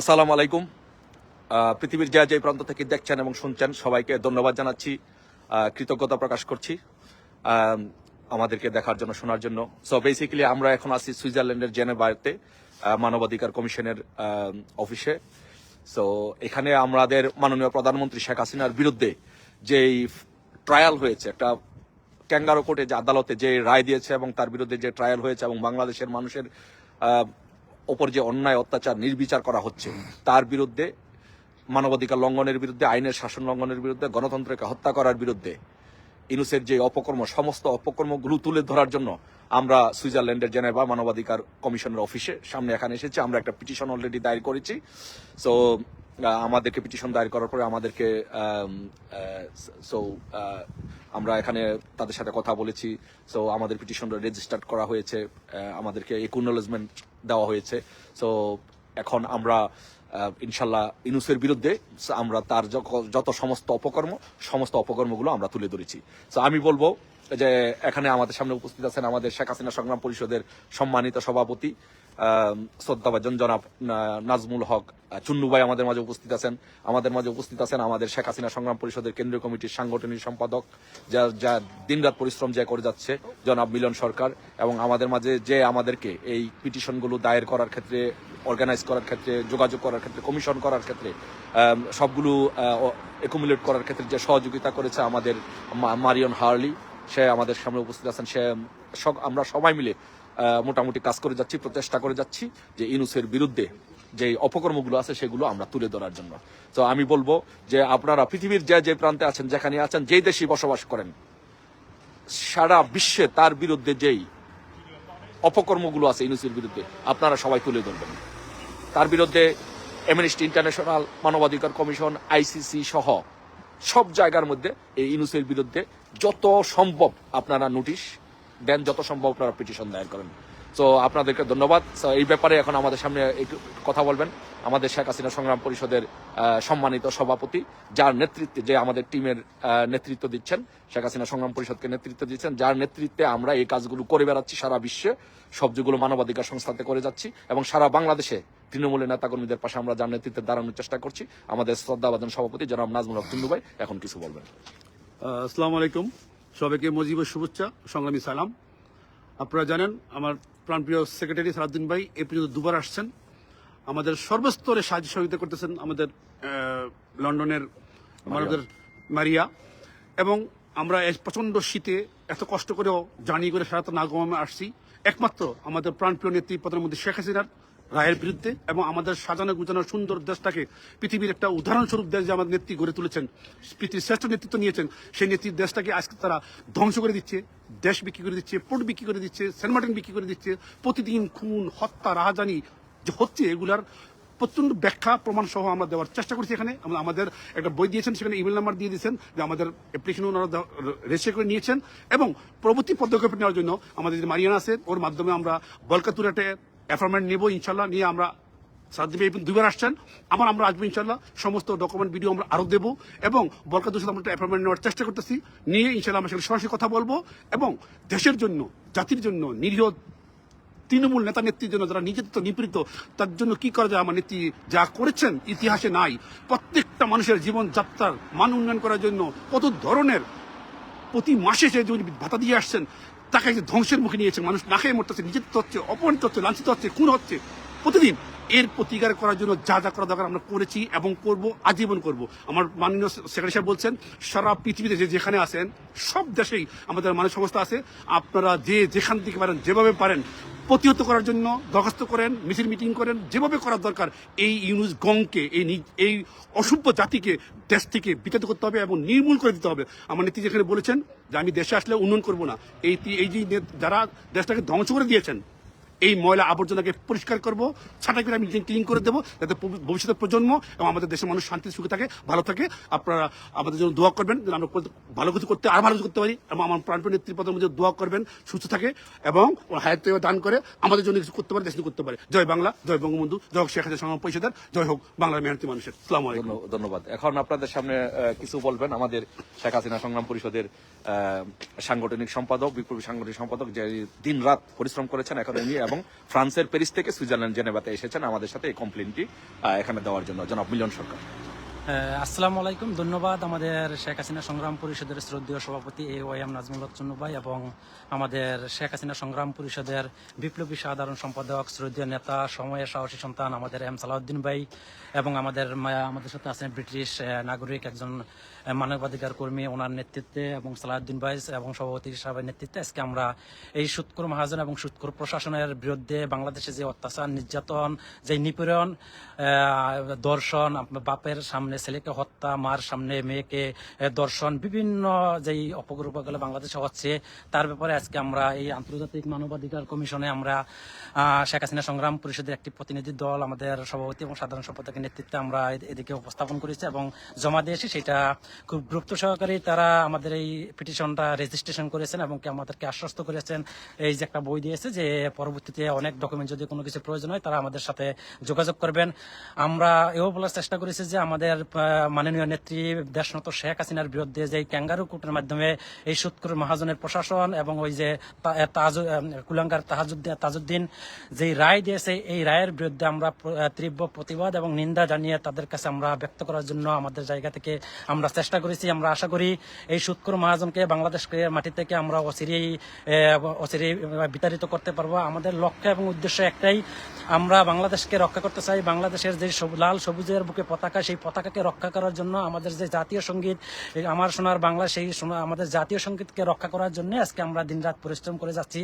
আসসালামু আলাইকুম। পৃথিবীর যে যে প্রান্ত থেকে দেখছেন এবং শুনছেন সবাইকে ধন্যবাদ জানাচ্ছি। কৃতজ্ঞতা প্রকাশ করছি আমাদেরকে দেখার জন্য শোনার জন্য। সো বেসিক্যালি আমরা এখন আছি সুইজারল্যান্ডের জেনেভাতে আহ, মানবাধিকার কমিশনের অফিসে। সো এখানে আমাদের মাননীয় প্রধানমন্ত্রী শেখ হাসিনার বিরুদ্ধে যেই ট্রায়াল হয়েছে একটা ক্যাঙ্গারো কোর্টে যে আদালতে যে রায় দিয়েছে এবং তার বিরুদ্ধে যে ট্রায়াল হয়েছে এবং বাংলাদেশের মানুষের ওপর যে অন্যায়, অত্যাচার, নির্বিচার করা হচ্ছে, তার বিরুদ্ধে, মানবাধিকার লঙ্ঘনের বিরুদ্ধে, আইনের শাসন লঙ্ঘনের বিরুদ্ধে, গণতন্ত্রকে হত্যা করার বিরুদ্ধে, ইনুসের যে অপকর্ম, সমস্ত অপকর্মগুলো তুলে ধরার জন্য আমরা সুইজারল্যান্ডের জেনেভা মানবাধিকার কমিশনের অফিসে সামনে এখানে এসেছি। আমরা একটা পিটিশন অলরেডি দায়ের করেছি। সো আমাদেরকে পিটিশন দায়ের করার পরে আমাদেরকে সো আমরা এখানে তাদের সাথে কথা বলেছি। সো আমাদের পিটিশনটা রেজিস্টার করা হয়েছে। আমাদেরকে একনোলেজমেন্ট দেওয়া হয়েছে। সো এখন আমরা ইনশাল্লাহ ইনুসের বিরুদ্ধে, আমরা তার যত সমস্ত অপকর্ম, সমস্ত অপকর্মগুলো আমরা তুলে ধরেছি। সো আমি বলব যে এখানে আমাদের সামনে উপস্থিত আছেন আমাদের শেখ হাসিনা সংগ্রাম পরিষদের সম্মানিত সভাপতি শ্রদ্ধাভাজন জনাব নাজমুল হক চুন্নু ভাই আমাদের মাঝে উপস্থিত আছেন। আমাদের মাঝে উপস্থিত আছেন আমাদের শেখ হাসিনা সংগ্রাম পরিষদের কেন্দ্রীয় কমিটির সাংগঠনিক সম্পাদক, যা যা দিনরাত পরিশ্রম যে করে যাচ্ছে, জনাব মিলন সরকার, এবং আমাদের মাঝে যে আমাদেরকে এই পিটিশনগুলো দায়ের করার ক্ষেত্রে অর্গানাইজ করার ক্ষেত্রে, যোগাযোগ করার ক্ষেত্রে কমিশন করার ক্ষেত্রে সবগুলো একুমুলেট করার ক্ষেত্রে যে সহযোগিতা করেছে আমাদের মারিয়ন হার্লি সে আমাদের সামনে উপস্থিত আছেন। সে আমরা সবাই মিলে মোটামুটি কাজ করে যাচ্ছি, প্রচেষ্টা করে যাচ্ছি যে ইনুসের বিরুদ্ধে যে অপকর্মগুলো আছে সেগুলো আমরা তুলে ধরার জন্য। তো আমি বলব যে আপনারা পৃথিবীর যে যে প্রান্তে আছেন, যেখানে আছেন, যেই দেশে বসবাস করেন, সারা বিশ্বে তার বিরুদ্ধে যেই অপকর্মগুলো আছে ইনুসের বিরুদ্ধে, আপনারা সবাই তুলে ধরবেন। তার বিরুদ্ধে এমনিস্টি ইন্টারন্যাশনাল মানবাধিকার কমিশন, আইসিসি সহ সব জায়গার মধ্যে এই ইনুসের বিরুদ্ধে যত সম্ভব আপনারা নোটিশ দেন, যত সম্ভব আপনারা পিটিশন দায়ের করেন। তো আপনাদেরকে ধন্যবাদ। এই ব্যাপারে এখন আমাদের সামনে একটু কথা বলবেন। আমাদের শেখ হাসিনা সংগ্রাম পরিষদের সম্মানিত সভাপতি, যার নেতৃত্বে যে আমাদের টিমের নেতৃত্ব দিচ্ছেন, শেখ হাসিনা সংগ্রাম পরিষদকে নেতৃত্ব দিচ্ছেন, যার নেতৃত্বে আমরা এই কাজগুলো করে বেড়াচ্ছি সারা বিশ্বে। সব যেগুলো মানবাধিকার সংস্থাতে করে যাচ্ছি এবং সারা বাংলাদেশে তৃণমূলের নেতাকর্মীদের পাশে আমরা যার নেতৃত্বে দাঁড়ানোর চেষ্টা করছি, আমাদের শ্রদ্ধাবাদন সভাপতি জনাব নাজমুল হক ভাই এখন কিছু বলবেন। আসসালামু আলাইকুম। সবাইকে মজিবের শুভেচ্ছা সংগ্রামী সালাম। আপনারা জানেন আমার প্রাণপ্রিয় সেক্রেটারি সালাউদ্দিন ভাই এ পর্যন্ত দুবার আসছেন। আমাদের সর্বস্তরে সাহায্য সহযোগিতা করতেছেন আমাদের লন্ডনের আমাদের মারিয়া। এবং আমরা এই প্রচণ্ড শীতে এত কষ্ট করেও জার্নি করে সারাত না আসছি। একমাত্র আমাদের প্রাণপ্রিয় নেত্রী প্রধানমন্ত্রী শেখ হাসিনার। রায়ের বিরুদ্ধে এবং আমাদের সাজানো গুজানো সুন্দর দেশটাকে পৃথিবীর একটা উদাহরণস্বরূপ দেশ যে আমাদের নেত্রী গড়ে তুলেছেন, পৃথিবীর শ্রেষ্ঠ নেতৃত্ব নিয়েছেন, সেই নেত্রীর দেশটাকে আজকে তারা ধ্বংস করে দিচ্ছে, দেশ বিক্রি করে দিচ্ছে, পোর্ট বিক্রি করে দিচ্ছে, সেন্ট মার্টিন বিক্রি করে দিচ্ছে, প্রতিদিন খুন, হত্যা, রাহাজানি যে হচ্ছে এগুলার প্রচণ্ড ব্যাখ্যা প্রমাণ সহ আমরা দেওয়ার চেষ্টা করছি এখানে। আমাদের একটা বই দিয়েছেন, সেখানে ইমেল নাম্বার দিয়ে দিয়েছেন যে আমাদের অ্যাপ্লিকেশন ওনারা রেজিস্টার করে নিয়েছেন এবং পরবর্তী পদক্ষেপ নেওয়ার জন্য আমাদের যে মারিয়ানা আছে, ওর মাধ্যমে আমরা বলকাতুরাটে অ্যাপয়েন্টমেন্ট নেব, ইনশাল্লাহ, নিয়ে আমরা সাতদিবে দুবার আসছেন, আবার আমরা আসব, ইনশাল্লাহ। সমস্ত ডকুমেন্ট ভিডিও আমরা আরও দেবো এবং বলকাতুর সাথে আমরা অ্যাপয়েন্টমেন্ট নেওয়ার চেষ্টা করতেছি। নিয়ে, ইনশাল্লাহ, আমরা সেখানে সরাসরি কথা বলব এবং দেশের জন্য, জাতির জন্য, নিরীহ তৃণমূল নেতা নেত্রীর জন্য যারা নির্যাতিত, নিপীড়িত, তার জন্য কি করা যায়? আমার নেত্রী যা করেছেন ইতিহাসে নাই। প্রত্যেকটা মানুষের জীবন যাত্রার মান উন্নয়ন করার জন্য কত ধরনের প্রতি মাসে সে যে ভাতা দিয়ে আসছেন। তাকে ধ্বংসের মুখে নিয়েছে মানুষ না খেয়ে মরতেছে নিজের হচ্ছে অপমানিত হচ্ছে লাঞ্ছিত হচ্ছে, খুন হচ্ছে। প্রতিদিন এর প্রতিকার করার জন্য যা যা করা দরকার আমরা করেছি এবং করব, আজীবন করব। আমার মাননীয় সেক্রেটারি সাহেব বলছেন, সারা পৃথিবীতে যে যেখানে আছেন, সব দেশেই আমাদের মানুষ সংস্থা আছে। আপনারা যে যেখান থেকে পারেন, যেভাবে পারেন, প্রতিহত করার জন্য দরখাস্ত করেন, মিছিল মিটিং করেন, যেভাবে করার দরকার, এই ইউনুস গংকে, এই এই অসভ্য জাতিকে, দেশ থেকে বিতাড়িত করতে হবে এবং নির্মূল করে দিতে হবে। আমার নেত্রী যেখানে বলেছেন যে, আমি দেশে আসলে উন্নয়ন করব না। এই এই যে নেত- যারা দেশটাকে ধ্বংস করে দিয়েছেন এই ময়লা আবর্জনাকে পরিষ্কার করব, ছাটাই করে আমি ক্লিন করে দেবো, যাতে ভব- ভবিষ্যতের প্রজন্ম এবং আমাদের দেশের মানুষ শান্তি, সুখে থাকে, ভালো থাকে। আপনারা আমাদের জন্য দোয়া করবেন, যেন আমরা ভালো কিছু করতে আর ভালো কিছু করতে পারি এবং আমার প্রাণপ্রিয় নেত্রী পদের মধ্যে দোয়া করবেন, সুস্থ থাকে এবং হায়াত দান করে, আমাদের জন্য কিছু করতে পারে, দেশ করতে পারে। জয় বাংলা, জয় বঙ্গবন্ধু, জয় হোক শেখ হাসিনা সংগ্রাম পরিষদের, জয় হোক বাংলার মেহনতি মানুষের। সালাম ধন্যবাদ। এখন আপনাদের সামনে কিছু বলবেন আমাদের শেখ হাসিনা সংগ্রাম পরিষদের সাংগঠনিক সম্পাদক, বিপ্লবী সাংগঠনিক সম্পাদক যে দিন রাত পরিশ্রম করেছেন, এখন এবং এবং ফ্রান্সের প্যারিস থেকে সুইজারল্যান্ড জেনেভাতে এসেছেন। আমাদের সাথে এই কমপ্লেনটি এখানে দেওয়ার জন্য। জনাব মিলন সরকার। আসসালামু আলাইকুম। ধন্যবাদ আমাদের শেখ হাসিনা সংগ্রাম পরিষদের শ্রদ্ধেয় সভাপতি এ ওয়াই এম নাজমুল ভাই এবং আমাদের শেখ হাসিনা সংগ্রাম পরিষদের বিপ্লবী সাধারণ সম্পাদক, শ্রদ্ধেয় নেতা, সময়ের সাহসী সন্তান আমাদের এম সালাউদ্দিন ভাই এবং আমাদের আমাদের সাথে আছেন ব্রিটিশ নাগরিক একজন মানবাধিকার কর্মী, ওনার নেতৃত্বে এবং সালাউদ্দিন ভাই এবং সভাপতি সাহেবের নেতৃত্বে আজকে আমরা এই সুৎকর মহাজন এবং সুৎকর প্রশাসনের বিরুদ্ধে বাংলাদেশে যে অত্যাচার, নির্যাতন, যে নিপীড়ন দর্শন বাপের সামনে ছেলেকে হত্যা, মার সামনে মেয়েকে দর্শন, বিভিন্ন যেই অপগ্রহগুলো বাংলাদেশে হচ্ছে, তার ব্যাপারে আজকে আমরা এই আন্তর্জাতিক মানবাধিকার কমিশনে আমরা শেখ হাসিনা সংগ্রাম পরিষদের একটি প্রতিনিধি দল, আমাদের সভাপতি এবং সাধারণ সম্পাদকের নেতৃত্বে আমরা এদিকে উপস্থাপন করেছি এবং জমা দিয়েছি। সেটা খুব গুরুত্ব সহকারে তারা আমাদের এই পিটিশনটা রেজিস্ট্রেশন করেছেন এবং কি আমাদেরকে আশ্বস্ত করেছেন। এই যে একটা বই দিয়েছে যে পরবর্তীতে অনেক ডকুমেন্ট যদি কোনো কিছু প্রয়োজন হয় তারা আমাদের সাথে যোগাযোগ করবেন। আমরা এও বলার চেষ্টা করেছি যে আমাদের মাননীয় নেত্রী দেশনত শেখ হাসিনার বিরুদ্ধে যে ক্যাঙ্গারু কোর্টের মাধ্যমে এই সুৎকুর মহাজনের প্রশাসন এবং ওই যে কুলাঙ্গার তাহাজুদ্দিন তাজউদ্দিন যে রায় দিয়েছে, এই রায়ের বিরুদ্ধে আমরা তীব্র প্রতিবাদ এবং নিন্দা জানিয়ে তাদের কাছে আমরা ব্যক্ত করার জন্য আমাদের জায়গা থেকে আমরা চেষ্টা করেছি। আমরা আশা করি এই সুৎকুর মহাজনকে বাংলাদেশকে মাটি থেকে আমরা অচিরেই অচিরেই বিতাড়িত করতে পারব। আমাদের লক্ষ্য এবং উদ্দেশ্য একটাই, আমরা বাংলাদেশকে রক্ষা করতে চাই। বাংলাদেশের যে লাল সবুজের বুকে পতাকা, সেই পতাকাকে রক্ষা করার জন্য আমাদের যে জাতীয় সংগীত আমার সোনার বাংলা, সেই আমাদের জাতীয় সঙ্গীতকে রক্ষা করার জন্য আজকে আমরা দিনরাত পরিশ্রম করে যাচ্ছি।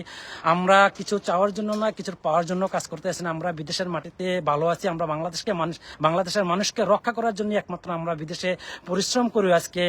আমরা কিছু চাওয়ার জন্য না, কিছু পাওয়ার জন্য কাজ করতে আসি না। আমরা বিদেশের মাটিতে ভালো আছি, আমরা বাংলাদেশকে মানুষ, বাংলাদেশের মানুষকে রক্ষা করার জন্য একমাত্র আমরা বিদেশে পরিশ্রম করি। আজকে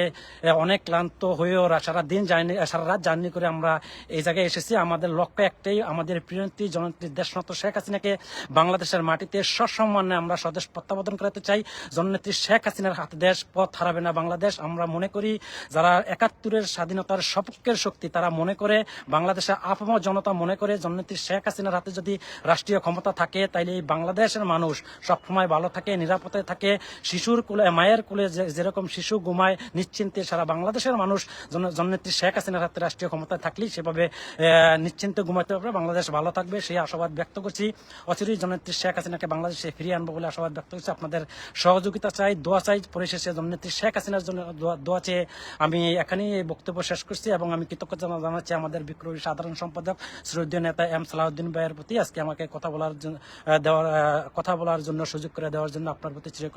অনেক ক্লান্ত হয়েও সারা দিন জার্নি সারা রাত জার্নি করে আমরা এই জায়গায় এসেছি। আমাদের লক্ষ্য একটাই, আমাদের প্রিয়ন্ত্রী জননেত্রী দেশনত শেখ হাসিনাকে বাংলাদেশের মাটিতে সসম্মানে আমরা স্বদেশ প্রত্যাবর্তন করাতে চাই। জননেত্রী শেখ হাসিনার হাতে দেশ পথ হারাবে না বাংলাদেশ। আমরা মনে করি যারা একাত্তরের স্বাধীনতার সপক্ষের শক্তি, তারা মনে করে বাংলাদেশের আপামর জনতা মনে করে জননেত্রী শেখ হাসিনার হাতে যদি রাষ্ট্রীয় ক্ষমতা থাকে, তাইলে এই বাংলাদেশের মানুষ সবসময় ভালো থাকে, নিরাপদে থাকে। শিশুর কুলে, মায়ের কুলে যেরকম শিশু ঘুমায়, নিশ্চিন্তে সারা বাংলাদেশের মানুষ জন- জননেত্রী শেখ হাসিনার হাতে রাষ্ট্রীয় ক্ষমতায় থাকলেই সেভাবে নিশ্চিন্তে ঘুমাতে পারবে, বাংলাদেশ ভালো থাকবে, সেই আশাবাদ ব্যক্ত করছি। অচিরেই জননেত্রী শেখ হাসিনাকে বাংলাদেশে ফিরিয়ে আনব বলে আশাবাদ ব্যক্ত করছি। আপনাদের সহযোগিতা চাই, দোয়া চাই পরিশেষে জননেত্রী শেখ হাসিনার জন্য দোয়া- দোয়া চেয়ে আমি এখানেই বক্তব্য শেষ করছি এবং আমি কৃতজ্ঞতা জানাচ্ছি আমাদের বিক্রয়ী সাধারণ সম্পাদক শ্রদ্ধীয় নেতা এম সালাউদ্দিন ভাইয়ের প্রতি। আজকে আমাকে কথা বলার জন্য দেওয়ার কথা বলার জন্য সুযোগ করে দেওয়ার জন্য আপনার প্রতি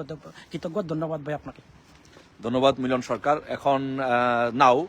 কৃতজ্ঞ ধন্যবাদ ভাই আপনাকে। ধন্যবাদ মিলন সরকার। এখন now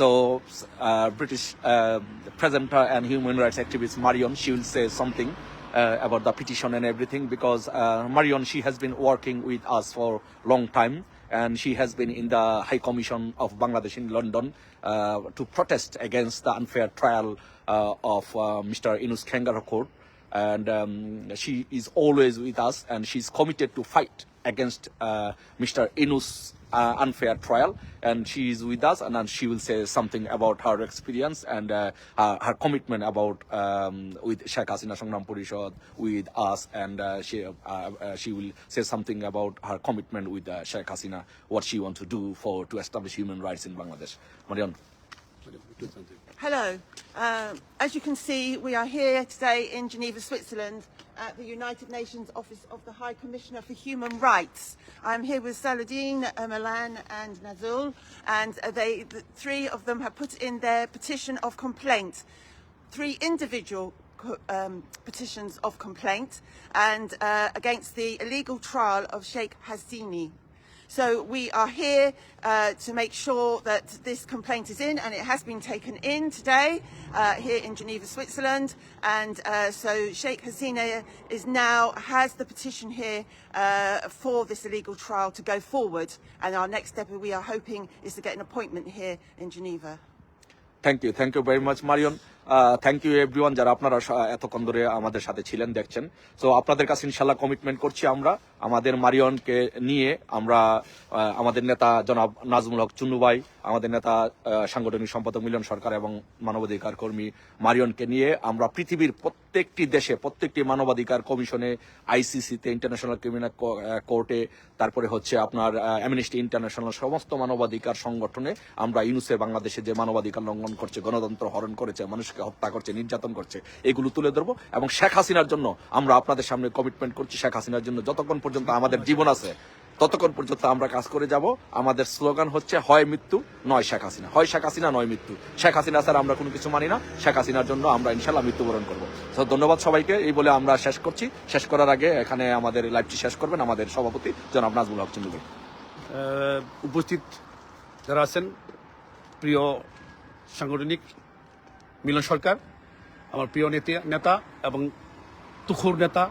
so uh, British uh, presenter and human rights activist Marion she will say something. Uh, about the petition and everything because uh, Marion she has been working with us for a long time and she has been in the High Commission of Bangladesh in London uh, to protest against the unfair trial uh, of uh, Mr. Inus Kangarakor and um, she is always with us and she's committed to fight against uh, Mr. Inus uh, unfair trial and she is with us and, then she will say something about her experience and uh, her, her commitment about um, with Sheikh Hasina Sangram Parishad with us and uh, she uh, uh, she will say something about her commitment with uh, Sheikh Hasina what she wants to do for to establish human rights in Bangladesh Marion Hello. Um, as you can see, we are here today in Geneva, Switzerland, at the United Nations Office of the High Commissioner for Human Rights. I'm here with Saladin, Milan, and Nazul, and they, the three of them have put in their petition of complaint. Three individual um, petitions of complaint and uh, against the illegal trial of Sheikh Hasini. So we are here uh, to make sure that this complaint is in and it has been taken in today uh, here in Geneva, Switzerland. And uh, so Sheikh Hasina is now has the petition here uh, for this illegal trial to go forward. And our next step we are hoping is to get an appointment here in Geneva. Thank you. Thank you very much, Marion. Thank you everyone যারা আপনারা এতক্ষণ ধরে আমাদের সাথে ছিলেন, দেখছেন। So আপনাদের কাছে ইনশাল্লাহ কমিটমেন্ট করছি আমরা। আমাদের মারিয়নকে নিয়ে আমরা আমাদের নেতা জনাব নাজমুল হক চুন্নু ভাই, আমাদের নেতা সাংগঠনিক সম্পাদক মিলন সরকার এবং মানবাধিকার কর্মী মারিয়নকে নিয়ে আমরা পৃথিবীর প্রত্যেকটি দেশে, প্রত্যেকটি মানবাধিকার কমিশনে আইসিসিতে ইন্টারন্যাশনাল ক্রিমিনাল কোর্টে তারপরে হচ্ছে আপনার অ্যামনেস্টি ইন্টারন্যাশনাল সমস্ত মানবাধিকার সংগঠনে আমরা ইউনুসে বাংলাদেশে যে মানবাধিকার লঙ্ঘন করছে, গণতন্ত্র হরণ করেছে, মানুষের মানুষকে হত্যা করছে নির্যাতন করছে এগুলো তুলে ধরবো এবং শেখ হাসিনার জন্য আমরা আপনাদের সামনে কমিটমেন্ট করছি শেখ হাসিনার জন্য যতক্ষণ পর্যন্ত আমাদের জীবন আছে ততক্ষণ পর্যন্ত আমরা কাজ করে যাব। আমাদের স্লোগান হচ্ছে হয় মৃত্যু নয় শেখ হাসিনা। হয় শেখ হাসিনা নয় মৃত্যু। শেখ হাসিনা স্যার আমরা কোনো কিছু মানি না। শেখ হাসিনার জন্য আমরা ইনশাল্লাহ মৃত্যুবরণ করব। তো ধন্যবাদ সবাইকে। এই বলে আমরা শেষ করছি। শেষ করার আগে এখানে আমাদের লাইভটি শেষ করবেন আমাদের সভাপতি জনাব নাজমুল হক চন্দ্র আহ, উপস্থিত যারা আছেন প্রিয় সাংগঠনিক মিলন সরকার, আমার প্রিয় নেতা নেতা এবং তুখুর নেতা,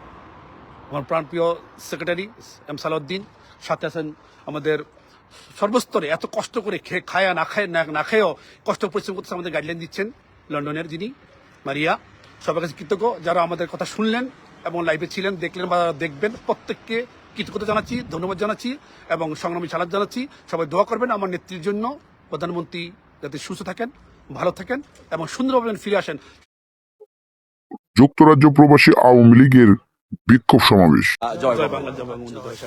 আমার প্রাণপ্রিয় সেক্রেটারি এম সালাউদ্দিন, সাথে আছেন আমাদের সর্বস্তরে এত কষ্ট করে খেয়ে খায়া না খায়, না না খেয়েও কষ্ট পরিশ্রম করতে আমাদের গাইডলাইন দিচ্ছেন লন্ডনের যিনি, মারিয়া। সবার কাছে কৃতজ্ঞ, যারা আমাদের কথা শুনলেন এবং লাইভে ছিলেন, দেখলেন বা দেখবেন, প্রত্যেককে কৃতজ্ঞতা জানাচ্ছি, ধন্যবাদ জানাচ্ছি এবং সংগ্রামী সালাদ জানাচ্ছি। সবাই দোয়া করবেন আমার নেত্রীর জন্য। প্রধানমন্ত্রী যাতে সুস্থ থাকেন। ভালো থাকেন এবং সুন্দরভাবে ফিরে আসেন। যুক্তরাজ্য প্রবাসী আওয়ামী লীগের বিক্ষোভ সমাবেশ। জয় জয় বাংলা বাংলা জয়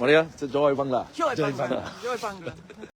মারিয়া জয় বাংলা।